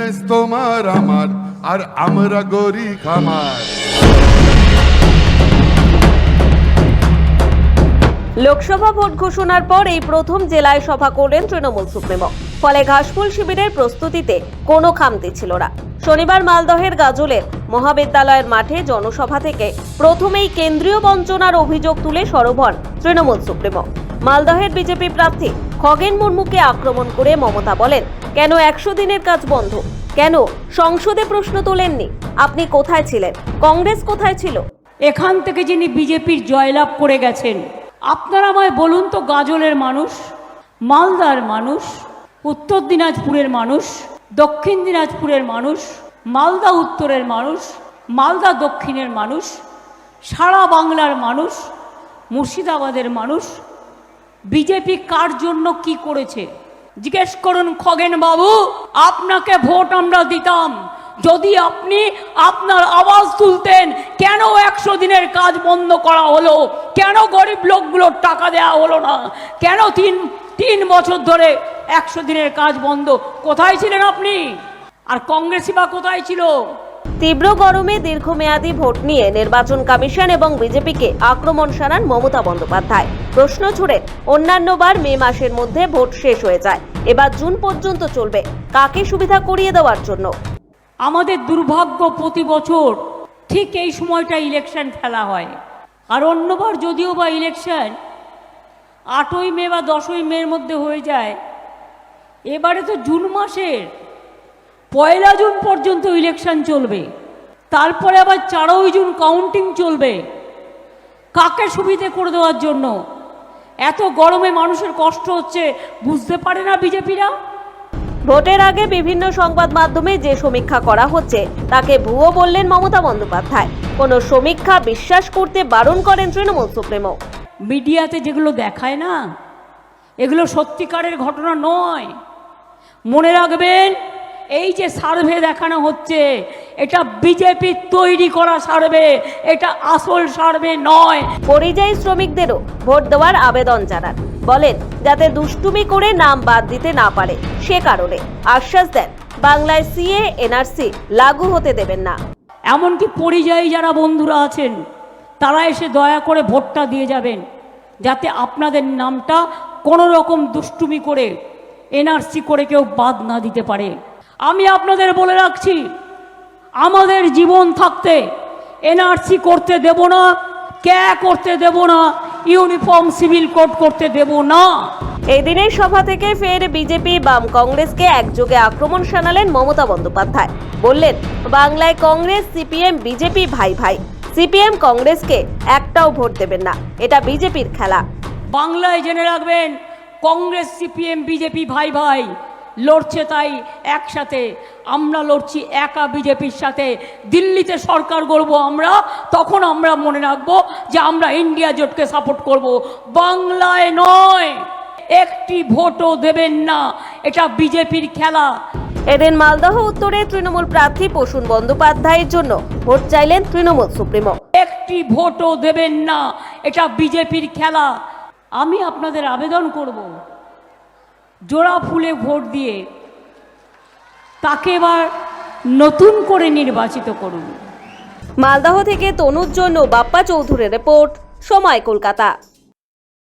দেশ তোমার আমার, আর আমরা গরি খামার লোকসভা ভোট ঘোষণার পর এই প্রথম জেলায় সভা করলেন তৃণমূল সুপ্রিমো। ফলে ঘাসফুল শিবিরের প্রস্তুতিতে কোনো খামতি ছিল না। শনিবার মালদহের গাজলের মহাবিদ্যালয়ের মাঠে জনসভা থেকে প্রথমেই কেন্দ্রীয় বঞ্চনার অভিযোগ তুলে সরব হন তৃণমূল সুপ্রিমো। মালদহের বিজেপি প্রার্থী খগেন মুর্মুকে আক্রমণ করে মমতা বলেন, কেন একশো দিনের কাজ বন্ধ? কেন? সংসদে প্রশ্ন তোলেননি? আপনি কোথায় ছিলেন? কংগ্রেস কোথায় ছিল? এখান থেকে যিনি বিজেপির জয়লাভ করে গেছেন, আপনারা আমায় বলুন তো গাজলের মানুষ, মালদার মানুষ, উত্তর দিনাজপুরের মানুষ, দক্ষিণ দিনাজপুরের মানুষ, মালদা উত্তরের মানুষ, মালদা দক্ষিণের মানুষ, সারা বাংলার মানুষ, মুর্শিদাবাদের মানুষ বিজেপি কার জন্য কি করেছে? জিজ্ঞেস করুন খগেন বাবু, আপনাকে ভোট আমরা দিতাম। যদি আপনি আপনার আওয়াজ তুলতেন, কেন একশো দিনের কাজ বন্ধ করা হলো? কেন গরিব লোকগুলোর টাকা দেওয়া হলো না? কেন তিন তিন বছর ধরে একশো দিনের কাজ বন্ধ? কোথায় ছিলেন আপনি? আর কংগ্রেসই বা কোথায় ছিল? তীব্র গরমে দীর্ঘমেয়াদী ভোট নিয়ে নির্বাচন কমিশন এবং বিজেপিকে আক্রমণ শানান মমতা বন্দ্যোপাধ্যায়। প্রশ্ন ছুড়ে অন্যান্যবার মে মাসের মধ্যে ভোট শেষ হয়ে যায়। এবার জুন পর্যন্ত চলবে। কাকে সুবিধা করিয়ে দেওয়ার জন্য? আমাদের দুর্ভাগ্য প্রতি বছর ঠিক এই সময়টা ইলেকশন খেলা হয়। আর অন্যবার যদিও বা ইলেকশন আটই মে বা দশই মের মধ্যে হয়ে যায়, এবারে তো জুন মাসের পয়লা জুন পর্যন্ত ইলেকশন চলবে। তারপরে আবার চারই জুন কাউন্টিং চলবে। কাকে সুবিধে করে দেওয়ার জন্য? এত গরমে মানুষের কষ্ট হচ্ছে বুঝতে পারে না বিজেপিরা? ভোটের আগে বিভিন্ন সংবাদ মাধ্যমে যে সমীক্ষা করা হচ্ছে তাকে ভুয়ো বললেন মমতা বন্দ্যোপাধ্যায়। কোনো সমীক্ষা বিশ্বাস করতে বারণ করেন তৃণমূল সুপ্রিমো। মিডিয়াতে যেগুলো দেখায় না এগুলো সত্যিকারের ঘটনা নয়। মনে রাখবেন এই যে সার্ভে দেখানো হচ্ছে এটা বিজেপির তৈরি করা সার্ভে এটা আসল সার্ভে নয়। পরিযায়ী শ্রমিকদেরও ভোট দেওয়ার আবেদন জানান। বলেন যাতে দুষ্টুমি করে নাম বাদ দিতে না পারে সে কারণে আশ্বাস দেন বাংলায় সিএ এনআরসি লাগু হতে দেবেন না। এমনকি পরিযায়ী যারা বন্ধুরা আছেন তারা এসে দয়া করে ভোটটা দিয়ে যাবেন যাতে আপনাদের নামটা কোনো রকম দুষ্টুমি করে এনআরসি করে কেউ বাদ না দিতে পারে। আমি আপনাদের বলে রাখছি আমাদের জীবন থাকতে এনআরসি করতে দেব না ক্যা করতে দেব না ইউনিফর্ম সিভিল কোড করতে দেব না। এই দিনের সভা থেকে ফের বিজেপি বাম কংগ্রেসকে একযোগে আক্রমণ শানালেন মমতা বন্দ্যোপাধ্যায়। বললেন বাংলায় কংগ্রেস সিপিএম বিজেপি ভাই ভাই। সিপিএম কংগ্রেসকে একটাও ভোট দেবেন না এটা বিজেপির খেলা। বাংলায় জেনে রাখবেন কংগ্রেস সিপিএম বিজেপি ভাই ভাই। লড়ছে তাই একসাথে। আমরা লড়ছি একা বিজেপির সাথে। দিল্লিতে সরকার গড়ব আমরা তখন আমরা মনে রাখব যে আমরা ইন্ডিয়া জোটকে সাপোর্ট করব। বাংলায় নয় একটি ভোটও দেবেন না। এটা বিজেপির খেলা। এদিন মালদহ উত্তরে তৃণমূল প্রার্থী প্রসূন বন্দ্যোপাধ্যায়ের জন্য ভোট চাইলেন তৃণমূল সুপ্রিমো। একটি ভোটও দেবেন না। এটা বিজেপির খেলা। আমি আপনাদের আবেদন করব জোড়া ফুলে ভোট দিয়ে তাকে এবার নতুন করে নির্বাচিত করুন। মালদাহ থেকে তনুর জন্য বাপ্পা চৌধুরীর রিপোর্ট, সময় কলকাতা।